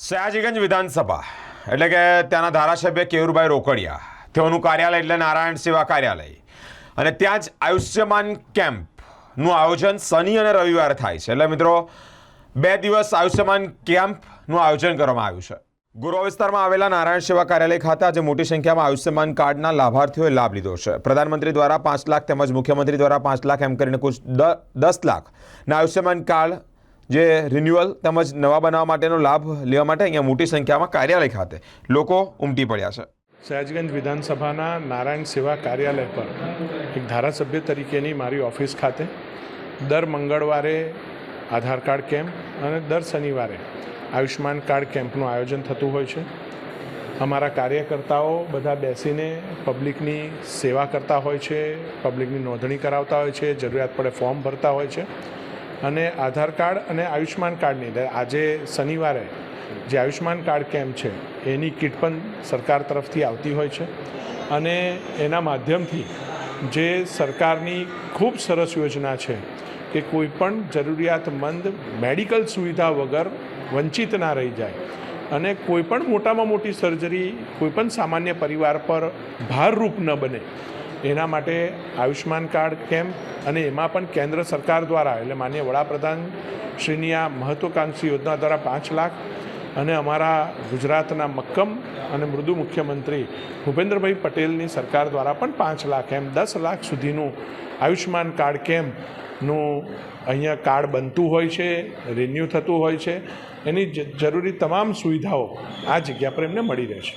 સયાજીગંજ વિધાનસભા, એટલે કે ત્યાંના ધારાસભ્ય કેયુરભાઈ રોકડિયા, તેઓનું કાર્યાલય એટલે નારાયણ સેવા કાર્યાલય. અને ત્યાં જ આયુષ્યમાન કેમ્પનું આયોજન શનિ અને રવિવારે થાય છે. એટલે મિત્રો, બે દિવસ આયુષ્યમાન કેમ્પનું આયોજન કરવામાં આવ્યું છે. ગુરવા વિસ્તારમાં આવેલા નારાયણ સેવા કાર્યાલય ખાતે આજે મોટી સંખ્યામાં આયુષ્યમાન કાર્ડના લાભાર્થીઓએ લાભ લીધો છે. પ્રધાનમંત્રી દ્વારા પાંચ લાખ તેમજ મુખ્યમંત્રી દ્વારા પાંચ લાખ એમ કરીને કુલ દસ લાખના આયુષ્યમાન કાર્ડ જે રિન્યુઅલ તેમજ નવા બનાવવા માટેનો લાભ લેવા માટે અહીંયા મોટી સંખ્યામાં કાર્યાલય ખાતે લોકો ઉમટી પડ્યા છે. સયાજગંજ વિધાનસભાના નારાયણ સેવા કાર્યાલય પર એક ધારાસભ્ય તરીકેની મારી ઓફિસ ખાતે દર મંગળવારે આધાર કાર્ડ કેમ્પ અને દર શનિવારે આયુષ્માન કાર્ડ કેમ્પનું આયોજન થતું હોય છે. અમારા કાર્યકર્તાઓ બધા બેસીને પબ્લિકની સેવા કરતા હોય છે, પબ્લિકની નોંધણી કરાવતા હોય છે, જરૂરિયાત પડે ફોર્મ ભરતા હોય છે. અને આધાર કાર્ડ અને આયુષ્માન કાર્ડની આજે શનિવારે જે આયુષ્માન કાર્ડ કેમ્પ છે, એની કિટ પણ સરકાર તરફથી આવતી હોય છે. અને એના માધ્યમથી જે સરકારની ખૂબ સરસ યોજના છે કે કોઈ પણ જરૂરિયાતમંદ મેડિકલ સુવિધા વગર વંચિત ના રહી જાય અને કોઈ પણ મોટામાં મોટી સર્જરી, કોઈ પણ સામાન્ય પરિવાર પર ભારરૂપ ન બને એના માટે આયુષ્માન કાર્ડ કેમ્પ અને એમાં પણ કેન્દ્ર સરકાર દ્વારા, એટલે માન્ય વડાપ્રધાન શ્રીની આ મહત્વકાંક્ષી યોજના દ્વારા પાંચ લાખ અને અમારા ગુજરાતના મક્કમ અને મૃદુ મુખ્યમંત્રી ભૂપેન્દ્રભાઈ પટેલની સરકાર દ્વારા પણ પાંચ લાખ, એમ દસ લાખ સુધીનું આયુષ્માન કાર્ડ કેમ્પનું અહીંયા કાર્ડ બનતું હોય છે રિન્યૂ થતું હોય છે. એની જરૂરી તમામ સુવિધાઓ આ જગ્યા પર એમને મળી રહે છે.